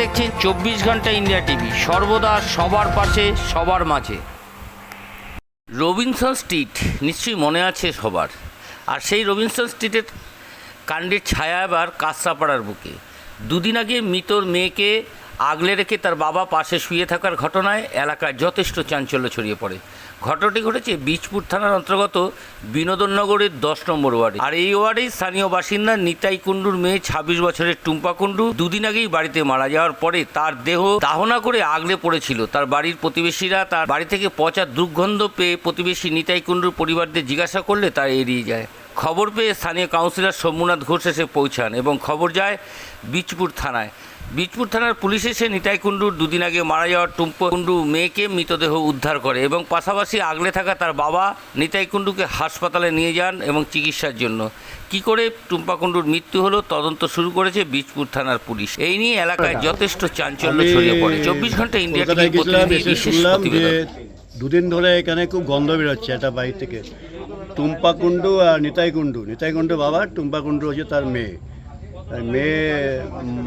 দেখছেন চব্বিশ ঘণ্টা ইন্ডিয়া টিভি। সর্বদা সবার পাশে, সবার মাঝে। রবিনসন স্ট্রিট নিশ্চয়ই মনে আছে সবার। আর সেই রবিনসন স্ট্রিটের কাণ্ডের ছায়া এবার কাঁচরাপাড়ার বুকে। দুদিন আগে মৃতর মেয়েকে আগলে রেখে তার বাবা পাশে শুয়ে থাকার ঘটনায় এলাকায় যথেষ্ট চাঞ্চল্য ছড়িয়ে পড়ে। ঘটনাটি ঘটেছে বীজপুর থানার অন্তর্গত বিনোদননগরের দশ নম্বর ওয়ার্ডে। আর এই ওয়ার্ডেই স্থানীয় বাসিন্দা নিতাই কুণ্ডুর মেয়ে ছাব্বিশ বছরের টুম্পা কুণ্ডু দুদিন আগেই বাড়িতে মারা যাওয়ার পরে তার দেহ দাহনা করে আগলে পড়েছিল। তার বাড়ির প্রতিবেশীরা তার বাড়ি থেকে পচা দুর্গন্ধ পেয়ে প্রতিবেশী নিতাই কুণ্ডুর পরিবারদের জিজ্ঞাসা করলে তা এড়িয়ে যায়। খবর পেয়ে স্থানীয় কাউন্সিলর সোমনাথ ঘোষ এসে পৌঁছান এবং খবর যায় বীজপুর থানায়। বীজপুর থানার পুলিশ এসে নিতাই কুণ্ডুর দুদিন আগে মারা যাওয়ার টুম্প কুণ্ডু মেয়েকে মৃতদেহ উদ্ধার করে এবং পাশাপাশি আগলে থাকা তার বাবা নিতাই কুণ্ডুকে হাসপাতালে নিয়ে যান এবং চিকিৎসার জন্য। কি করে টুম্পা কুণ্ডুর মৃত্যু হলো তদন্ত শুরু করেছে বীজপুর থানার পুলিশ। এই নিয়ে এলাকায় যথেষ্ট চাঞ্চল্য ছড়িয়ে পড়ে। চব্বিশ ঘণ্টা ইন্ডিয়া কলকাতায় প্রতিনিধি বিশেষ প্রতিবেদন। দুদিন ধরে এখানে খুব গন্ধ বেরোচ্ছে একটা বাড়ি থেকে। টুম্পা কুণ্ডু আর নিতাই কুণ্ডু। নিতাই কুণ্ডু বাবা টুম্পা কুণ্ডু হচ্ছে তার মেয়ে। মেয়ে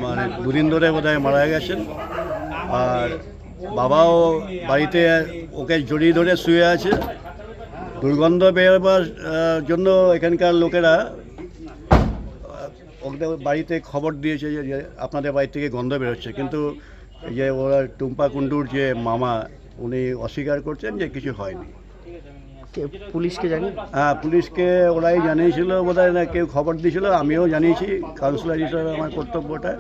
মানে দুদিন ধরে বোধহয় মারা গেছেন। আর বাবাও বাড়িতে ওকে জড়িয়ে ধরে শুয়ে আছে। দুর্গন্ধ বেরোবার জন্য এখানকার লোকেরা ওদের বাড়িতে খবর দিয়েছে যে আপনাদের বাড়ি থেকে গন্ধ বেরোচ্ছে। কিন্তু যে ওরা টুম্পা কুণ্ডুর যে মামা, উনি অস্বীকার করছেন যে কিছু হয়নি। পুলিশকে জানি হ্যাঁ পুলিশকে ওরাই জানিয়েছিল বোধহয় না, কেউ খবর দিয়েছিল, আমিও জানিয়েছি, কাউন্সিলর হিসেবে আমার কর্তব্যটা।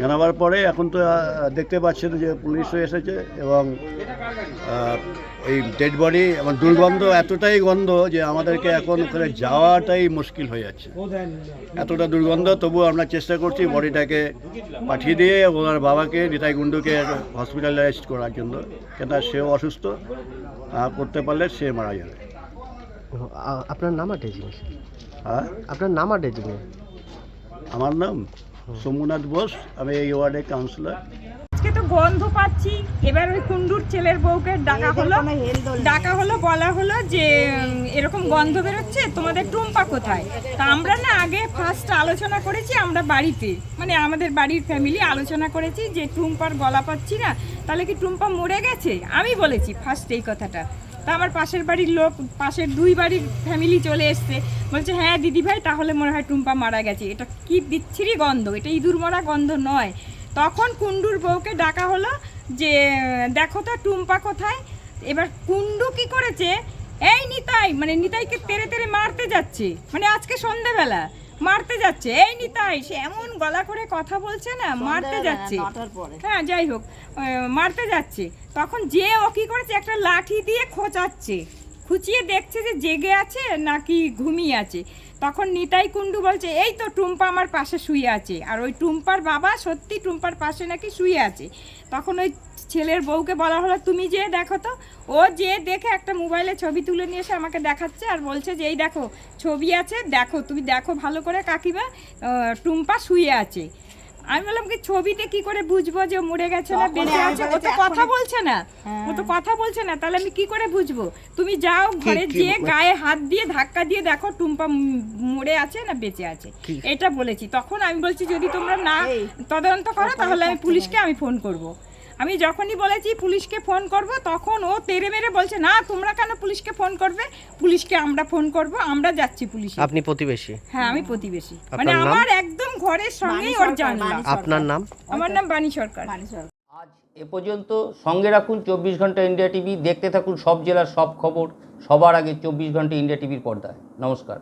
জানাবার পরে এখন তো দেখতে পাচ্ছেন যে পুলিশও এসেছে এবং এই ডেড বডি এবং দুর্গন্ধ এতটাই গন্ধ যে আমাদেরকে এখন ওখানে যাওয়াটাই মুশকিল হয়ে যাচ্ছে। এতটা দুর্গন্ধ, তবু আমরা চেষ্টা করছি বডিটাকে পাঠিয়ে দিয়ে ওনার বাবাকে, নিতাই গুন্ডুকে হসপিটালাইজ করার জন্য। কেন সেও অসুস্থ। করতে পারলে সে মারা যাবে। আপনার নাম আর ডেজিং হ্যাঁ? আপনার নাম আর ডেজিং আমার নাম সোমনাথ বোস আমি এই ওয়ার্ডের কাউন্সিলর আজকে তো গন্ধ পাচ্ছি। এবার ওই কুন্ডুর ছেলের বউকে ডাকা হলো। ডাকা হলো বলা হলো যে এরকম গন্ধ বেরোচ্ছে তোমাদের টুম্পা কোথায়? তা আমরা না আগে ফার্স্ট আলোচনা করেছি আমরা বাড়িতে মানে আমাদের বাড়ির ফ্যামিলি আলোচনা করেছি যে টুম্পার গলা পাচ্ছি না। তাহলে কি টুম্পা মরে গেছে? আমি বলেছি ফার্স্ট এই কথাটা। তা আমার পাশের বাড়ির লোক, পাশের দুই বাড়ির ফ্যামিলি চলে এসছে। বলছে হ্যাঁ দিদি ভাই তাহলে মনে হয় টুম্পা মারা গেছে। এটা কি বিচ্ছিরি গন্ধ? এটা ইঁদুর মরা গন্ধ নয়। তখন কুণ্ডুর বউকে ডাকা হলো যে, দেখো তো, টুম্পা কোথায়? এবার কুণ্ডু কি করেছে? এই নিতাই মানে নিতাইকে তেরে তেরে মারতে যাচ্ছে। মানে আজকে সন্ধ্যাবেলা মারতে যাচ্ছে। এই নিতাই সে এমন গলা করে কথা বলছে না মারতে যাচ্ছে। হ্যাঁ যাই হোক মারতে যাচ্ছে। তখন যে ও কি করেছে একটা লাঠি দিয়ে খোঁচাচ্ছে। খুঁচিয়ে দেখছে যে জেগে আছে নাকি ঘুমিয়ে আছে। তখন নিতাই কুণ্ডু বলছে, এই তো টুম্পা আমার পাশে শুয়ে আছে। আর ওই টুম্পার বাবা সত্যি টুম্পার পাশে নাকি শুয়ে আছে। তখন ওই ছেলের বউকে বলা হলো, তুমি যে দেখো তো। ও যে দেখে একটা মোবাইলে ছবি তুলে নিয়ে এসে আমাকে দেখাচ্ছে আর বলছে যে, এই দেখো, ছবি আছে, দেখো, তুমি দেখো ভালো করে কাকিমা টুম্পা শুয়ে আছে। আমি বললাম কি ছবিতে কি করে বুঝব যে মরে গেছে না বেঁচে আছে? ও তো কথা বলছে না। ও তো কথা বলছে না তাহলে আমি কি করে বুঝব? তুমি যাও ঘরে গিয়ে গায়ে হাত দিয়ে ধাক্কা দিয়ে দেখো টুম্পা মরে আছে না বেঁচে আছে। এটা বলেছি। তখন আমি বলছি যদি তোমরা না তদন্ত করো তাহলে আমি পুলিশকে আমি ফোন করব। আমি যখনই বলেছি পুলিশকে ফোন করব তখন ও তেরে মেরে বলছে না তোমরা কেন পুলিশকে ফোন করবে? পুলিশকে আমরা ফোন করব আমরা যাচ্ছি পুলিশে। আপনি প্রতিবেশী? হ্যাঁ আমি প্রতিবেশী। মানে আমার একদম ঘরের সঙ্গেই ওর জানলা। আপনার নাম? আমার নাম বাণী সরকার। আজ এ পর্যন্ত সঙ্গে রাখুন চব্বিশ ঘণ্টা ইন্ডিয়া টিভি। দেখতে থাকুন সব জেলার সব খবর। সবার আগে চব্বিশ ঘণ্টা ইন্ডিয়া টিভির পর্দায়। নমস্কার।